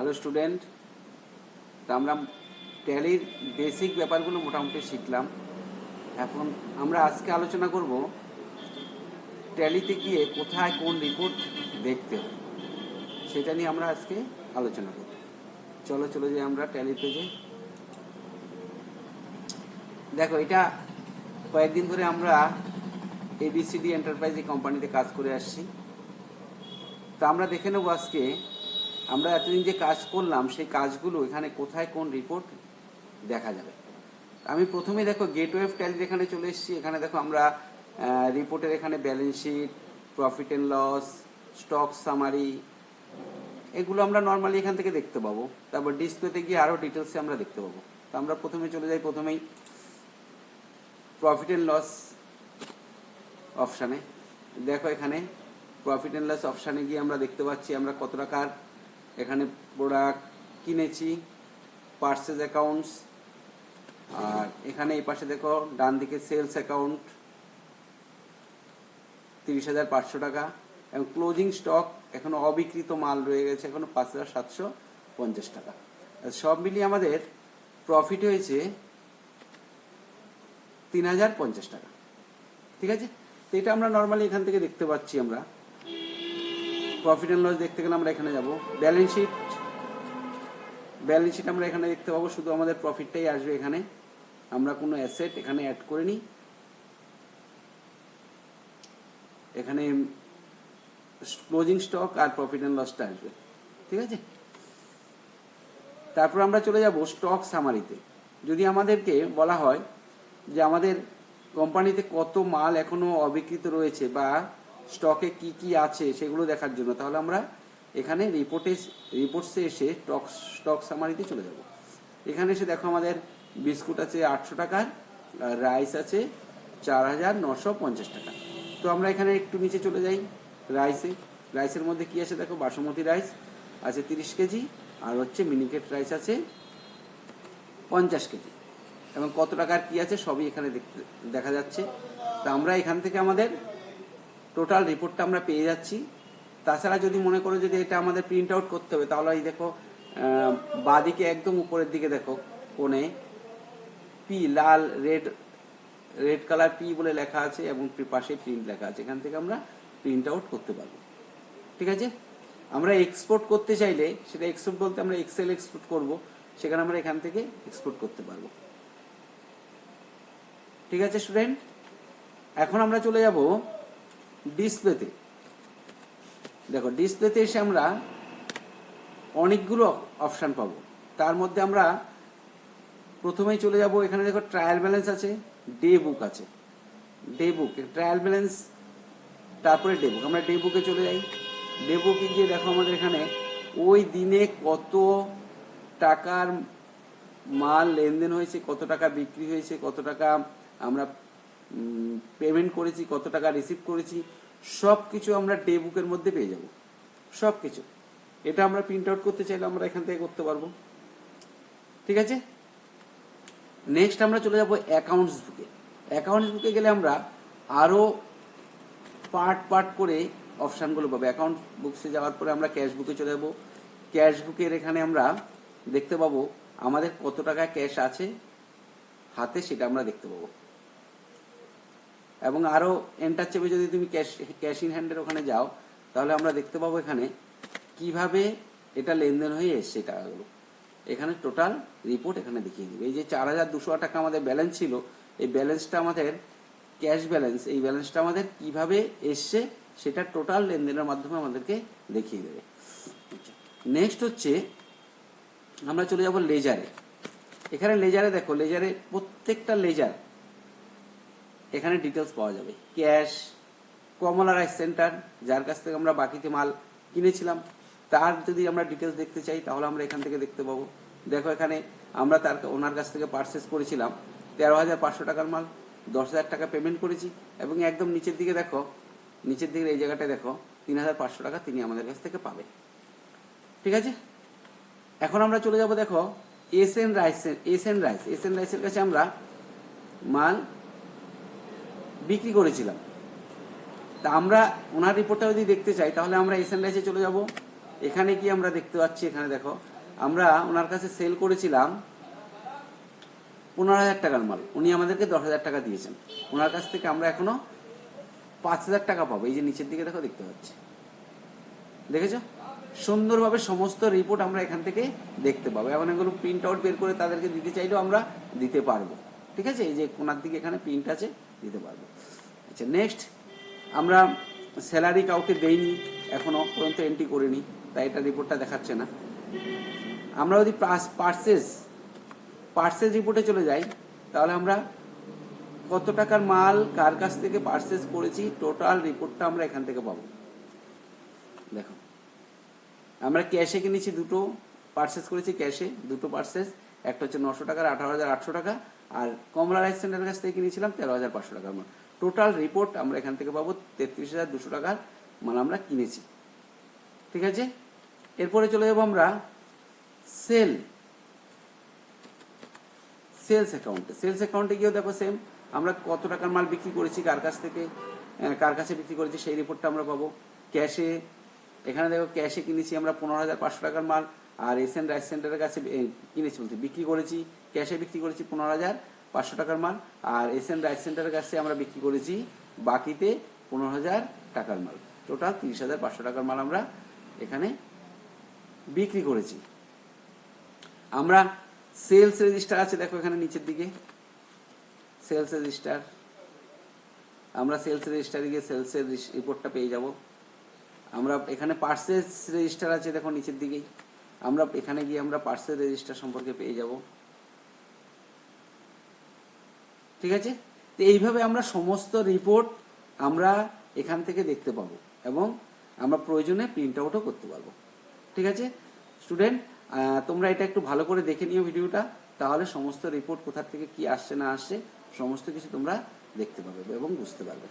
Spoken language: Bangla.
হ্যালো স্টুডেন্ট তা আমরা ট্যালির বেসিক ব্যাপারগুলো মোটামুটি শিখলাম। এখন আমরা আজকে আলোচনা করব ট্যালিতে গিয়ে কোথায় কোন রিপোর্ট দেখতে হয়। সেটা নিয়ে আমরা আজকে আলোচনা করব। চলো চলো যে আমরা ট্যালির পেজে দেখো, এটা কয়েকদিন ধরে আমরা এবিসিডি এন্টারপ্রাইজ এই কোম্পানিতে কাজ করে আসছি। তা আমরা দেখে নেব আজকে আমরা এতদিন যে কাজ করলাম, সেই কাজগুলো এখানে কোথায় কোন রিপোর্ট দেখা যাবে? আমি প্রথমে দেখো গেটওয়ে অফ ট্যালির এখানে চলে এসেছি। এখানে দেখো আমরা রিপোর্টের এখানে balance sheet profit and loss stock summary এগুলো আমরা নর্মালি এখান থেকে দেখতে পাবো। তারপর ডিসপ্লেতে গিয়ে আরও ডিটেলসে আমরা দেখতে পাবো। তো আমরা প্রথমে চলে যাই, প্রথমেই প্রফিট অ্যান্ড লস অপশানে দেখো এখানে প্রফিট অ্যান্ড লস অপশানে গিয়ে আমরা দেখতে পাচ্ছি আমরা কত টাকার এখানে প্রোডাক্ট কিনেছি পার্সেস অ্যাকাউন্টস আর এখানে এই পাশে দেখো, ডান দিকে সেলস অ্যাকাউন্ট তিরিশ হাজার পাঁচশো টাকা, এবং ক্লোজিং স্টক এখনও অবিকৃত মাল রয়ে গেছে, এখনও পাঁচ হাজার সাতশো পঞ্চাশ টাকা। সব মিলিয়ে আমাদের প্রফিট হয়েছে তিন হাজার পঞ্চাশ টাকা। ঠিক আছে? তো এটা আমরা নর্মালি এখান থেকে দেখতে পাচ্ছি আমরা। প্রফিট অ্যান্ড লস দেখতে গেলে আমরা এখানে যাব। ব্যালেন্স শিট ব্যালেন্স শিট আমরা এখানে দেখতে পাবো, শুধু আমাদের প্রফিটটাই আসবে এখানে। আমরা কোনো অ্যাসেট এখানে অ্যাড করে নিই এখানে ক্লোজিং স্টক আর প্রফিট অ্যান্ড লসটা আসবে। ঠিক আছে? তারপর আমরা চলে যাব স্টক সামারিতে যদি আমাদেরকে বলা হয় যে আমাদের কোম্পানিতে কত মাল এখনও অবিকৃত রয়েছে বা স্টকে কি কি আছে সেগুলো দেখার জন্য। তাহলে আমরা এখানে রিপোর্টে রিপোর্টসে এসে স্টক স্টক সামারিতে চলে যাব। এখানে এসে দেখো আমাদের বিস্কুট আছে আটশো টাকার রাইস আছে চার হাজার নশো পঞ্চাশ টাকা। তো আমরা এখানে একটু নিচে চলে যাই রাইসে রাইসের মধ্যে কি আছে দেখো? বাসমতি রাইস আছে তিরিশ কেজি, আর হচ্ছে মিনিকেট রাইস আছে পঞ্চাশ কেজি। এবং কত টাকার কি আছে সবই এখানে দেখতে, দেখা যাচ্ছে। তা আমরা এখান থেকে আমাদের টোটাল রিপোর্টটা আমরা পেয়ে যাচ্ছি। তাছাড়া যদি মনে করো যদি এটা আমাদের প্রিন্ট আউট করতে হবে, তাহলে এই দেখো বাঁদিকে একদম উপরের দিকে দেখো, কোণে পি লাল রেড রেড কালার পি বলে লেখা আছে এবং পাশে প্রিন্ট লেখা আছে। এখান থেকে আমরা প্রিন্ট আউট করতে পারব। ঠিক আছে? আমরা এক্সপোর্ট করতে চাইলে, সেটা এক্সপোর্ট বলতে আমরা এক্সেল এক্সপোর্ট করব, সেখানে আমরা এখান থেকে এক্সপোর্ট করতে পারব। ঠিক আছে স্টুডেন্ট এখন আমরা চলে যাব ডিসপ্লেতে। দেখো, ডিসপ্লেতে এসে আমরা অনেকগুলো অপশান পাবো। তার মধ্যে আমরা প্রথমেই চলে যাব, এখানে দেখো ট্রায়াল ব্যালেন্স আছে ডে বুক আছে। ডে বুক ট্রায়াল ব্যালেন্স তারপরে ডে বুক আমরা ডে বুকে চলে যাই। ডে বুকে গিয়ে দেখো আমাদের এখানে ওই দিনে কত টাকার মাল লেনদেন হয়েছে, কত টাকা বিক্রি হয়েছে, কত টাকা আমরা পেমেন্ট করেছি, কত টাকা রিসিভ করেছি সব কিছু আমরা ডে বুকের মধ্যে পেয়ে যাব। সব কিছু এটা আমরা প্রিন্ট আউট করতে চাইলে আমরা এখান থেকে করতে পারব। ঠিক আছে? নেক্সট আমরা চলে যাব অ্যাকাউন্টস বুকে অ্যাকাউন্টস বুকে গেলে আমরা আরও পার্ট পার্ট করে অপশানগুলো পাবো। অ্যাকাউন্ট বুকসে যাওয়ার পরে আমরা ক্যাশ বুকে চলে যাব। ক্যাশ বুকের এখানে আমরা দেখতে পাবো আমাদের কত টাকা ক্যাশ আছে, হাতে সেটা আমরা দেখতে পাবো। এবং আরও এন্টার চেপে যদি তুমি ক্যাশ ক্যাশ ইন হ্যান্ডের ওখানে যাও, তাহলে আমরা দেখতে পাবো এখানে কীভাবে এটা লেনদেন হয়ে এসছে টাকাগুলো। এখানে টোটাল রিপোর্ট এখানে দেখিয়ে দিবে। এই যে চার হাজার দুশো টাকা আমাদের ব্যালেন্স ছিল, এই ব্যালেন্সটা আমাদের ক্যাশ ব্যালেন্স এই ব্যালেন্সটা আমাদের কীভাবে এসছে সেটা টোটাল লেনদেনের মাধ্যমে আমাদেরকে দেখিয়ে দেবে। নেক্সট হচ্ছে, আমরা চলে যাব লেজারে এখানে লেজারে দেখো লেজারে প্রত্যেকটা লেজার এখানে ডিটেলস পাওয়া যাবে। ক্যাশ কমলা রাইস সেন্টার যার কাছ থেকে আমরা বাকিতে মাল কিনেছিলাম, তার যদি আমরা ডিটেলস দেখতে চাই, তাহলে আমরা এখান থেকে দেখতে পাবো। দেখো এখানে আমরা তার ওনার কাছ থেকে পারচেস করেছিলাম। তেরো হাজার পাঁচশো টাকার মাল, দশ হাজার টাকা পেমেন্ট করেছি এবং একদম নিচের দিকে দেখো, নিচের দিকে এই জায়গাটায় দেখো, তিন হাজার পাঁচশো টাকা তিনি আমাদের কাছ থেকে পাবে। ঠিক আছে? এখন আমরা চলে যাব দেখো S N rice S N rice S N রাইসের কাছে আমরা মাল বিক্রি করেছিলাম। তা আমরা ওনার রিপোর্টটা যদি দেখতে চাই, তাহলে আমরা এস এন রাইসে চলে যাব। এখানে কি আমরা দেখতে পাচ্ছি, এখানে দেখো, আমরা ওনার কাছে সেল করেছিলাম পনেরো হাজার টাকার মাল। উনি আমাদেরকে দশ হাজার টাকা দিয়েছেন। ওনার কাছ থেকে আমরা এখনও পাঁচ হাজার টাকা পাবো। এই যে নিচের দিকে দেখো, দেখতে পাচ্ছি। দেখেছ? সুন্দরভাবে সমস্ত রিপোর্ট আমরা এখান থেকে দেখতে পাবো। এমন এগুলো প্রিন্ট আউট বের করে তাদেরকে দিতে চাইলেও আমরা দিতে পারব। ঠিক আছে? এই যে কোনার দিকে এখানে প্রিন্ট আছে। দিতে পারব। আচ্ছা নেক্সট আমরা স্যালারি কাউকে দেইনি, এখনও পর্যন্ত এন্ট্রি করিনি, তাই এটা রিপোর্টটা দেখাচ্ছে না। আমরা যদি পার্সেস পার্সেস রিপোর্টে চলে যাই, তাহলে আমরা কত টাকার মাল, কার কাছ থেকে পার্সেস করেছি টোটাল রিপোর্টটা আমরা এখান থেকে পাবো। দেখো, আমরা ক্যাশে কিনেছি দুটো পার্সেস করেছি ক্যাশে দুটো পার্সেস একটা হচ্ছে নশো টাকার, আঠারো হাজার আটশো টাকা আর কমলা রাইস সেন্টারের কাছ থেকে কিনেছিলাম তেরো হাজার পাঁচশো টাকার মাল টোটাল রিপোর্ট আমরা এখান থেকে পাবো তেত্রিশ হাজার দুশো টাকার মাল আমরা কিনেছি। ঠিক আছে? এরপরে চলে যাব আমরা সেল, সেলস অ্যাকাউন্টে। সেলস অ্যাকাউন্টে গিয়েও দেখো সেম আমরা কত টাকার মাল বিক্রি করেছি, কার কাছ থেকে কার কাছে বিক্রি করেছি সেই রিপোর্টটা আমরা পাবো। ক্যাশে, এখানে দেখো ক্যাশে কিনেছি আমরা পনেরো হাজার পাঁচশো টাকার মাল, আর এসএন রাইস সেন্টারের কাছে কিনেছি বলতে, বিক্রি করেছি ক্যাশে বিক্রি করেছি পনেরো হাজার, পাঁচশো টাকার মাল। আর এসএন রাইস সেন্টারের কাছে আমরা বিক্রি করেছি বাকিতে পনেরো হাজার টাকার মাল। টোটাল তিরিশ হাজার পাঁচশো টাকার মাল আমরা এখানে বিক্রি করেছি। আমরা সেলস রেজিস্টার আছে, দেখো এখানে নিচের দিকে। সেলস রেজিস্টার আমরা সেলস রেজিস্টারে গিয়ে সেলসের রিপোর্টটা পেয়ে যাব। আমরা এখানে পার্সেস রেজিস্টার আছে, দেখো নিচের দিকেই। আমরা এখানে গিয়ে আমরা পার্সেল রেজিস্টার সম্পর্কে পেয়ে যাব। ঠিক আছে? তো এইভাবে আমরা সমস্ত রিপোর্ট আমরা এখান থেকে দেখতে পাবো এবং আমরা প্রয়োজনে প্রিন্ট আউটও করতে পারব। ঠিক আছে? স্টুডেন্ট তোমরা এটা একটু ভালো করে দেখে নিও ভিডিওটা, তাহলে সমস্ত রিপোর্ট কোথা থেকে কি আসছে না আসছে, সমস্ত কিছু তোমরা দেখতে পাবে এবং বুঝতে পারবে।